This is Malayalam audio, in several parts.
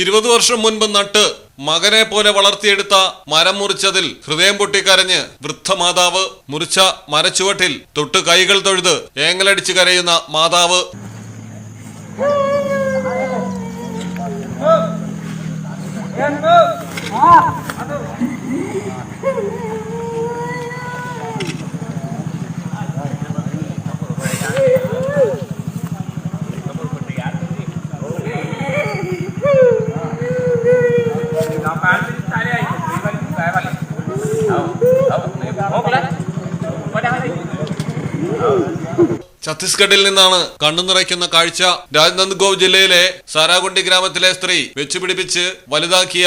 ഇരുപത് വർഷം മുൻപ് നട്ട് മകനെ പോലെ വളർത്തിയെടുത്ത മരം മുറിച്ചതിൽ ഹൃദയം പൊട്ടിക്കരഞ്ഞ് വൃദ്ധമാതാവ് മുറിച്ച മരച്ചുവട്ടിൽ തൊട്ട് കൈകൾ തൊഴുത് ഏങ്ങലടിച്ച് കരയുന്ന മാതാവ്. ഛത്തീസ്ഗഡിൽ നിന്നാണ് കണ്ണു നിറയ്ക്കുന്ന കാഴ്ച രാജ്നന്ദ്ഗോവ് ജില്ലയിലെ സാരാഗുണ്ടി ഗ്രാമത്തിലെ സ്ത്രീ വെച്ചുപിടിപ്പിച്ച് വലുതാക്കിയ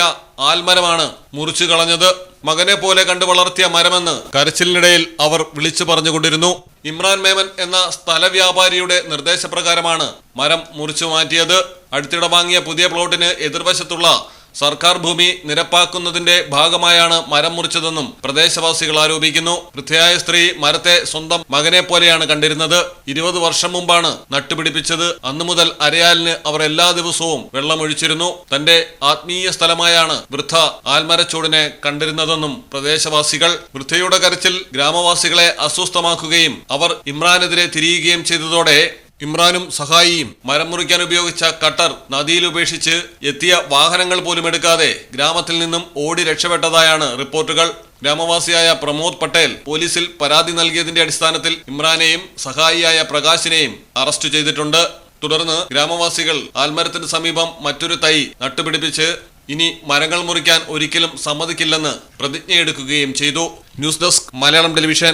ആൽമരമാണ് മുറിച്ചു കളഞ്ഞത്. മകനെ പോലെ കണ്ടു വളർത്തിയ മരമെന്ന് കരച്ചിലിനിടയിൽ അവർ വിളിച്ചു പറഞ്ഞുകൊണ്ടിരുന്നു. ഇമ്രാൻ മേമൻ എന്ന സ്ഥല വ്യാപാരിയുടെ നിർദ്ദേശപ്രകാരമാണ് മരം മുറിച്ചു മാറ്റിയത്. അടുത്തിടെ വാങ്ങിയ പുതിയ പ്ലോട്ടിന് എതിർവശത്തുള്ള സർക്കാർ ഭൂമി നിരപ്പാക്കുന്നതിന്റെ ഭാഗമായാണ് മരം മുറിച്ചതെന്നും പ്രദേശവാസികൾ ആരോപിക്കുന്നു. വൃദ്ധയായ സ്ത്രീ മരത്തെ സ്വന്തം മകനെ പോലെയാണ് കണ്ടിരുന്നത്. ഇരുപത് വർഷം മുമ്പാണ് നട്ടുപിടിപ്പിച്ചത്. അന്നു മുതൽ അരയാലിന് അവർ എല്ലാ ദിവസവും വെള്ളമൊഴിച്ചിരുന്നു. തന്റെ ആത്മീയ സ്ഥലമായാണ് വൃദ്ധ ആൽമരച്ചൂടിനെ കണ്ടിരുന്നതെന്നും പ്രദേശവാസികൾ. വൃദ്ധയുടെ കരച്ചിൽ ഗ്രാമവാസികളെ അസ്വസ്ഥമാക്കുകയും അവർ ഇമ്രാനെതിരെ തിരിയുകയും ചെയ്തതോടെ ഇമ്രാനും സഹായിയും മരം മുറിക്കാൻ ഉപയോഗിച്ച കട്ടർ നദിയിൽ ഉപേക്ഷിച്ച് എത്തിയ വാഹനങ്ങൾ പോലും എടുക്കാതെ ഗ്രാമത്തിൽ നിന്നും ഓടി രക്ഷപ്പെട്ടതായാണ് റിപ്പോർട്ടുകൾ. ഗ്രാമവാസിയായ പ്രമോദ് പട്ടേൽ പോലീസിൽ പരാതി നൽകിയതിന്റെ അടിസ്ഥാനത്തിൽ ഇമ്രാനെയും സഹായിയായ പ്രകാശിനെയും അറസ്റ്റ് ചെയ്തിട്ടുണ്ട്. തുടർന്ന് ഗ്രാമവാസികൾ ആൽമരത്തിന് സമീപം മറ്റൊരു തൈ നട്ടുപിടിപ്പിച്ച് ഇനി മരങ്ങൾ മുറിക്കാൻ ഒരിക്കലും സമ്മതിക്കില്ലെന്ന് പ്രതിജ്ഞയെടുക്കുകയും ചെയ്തു. News desk Malayalam television.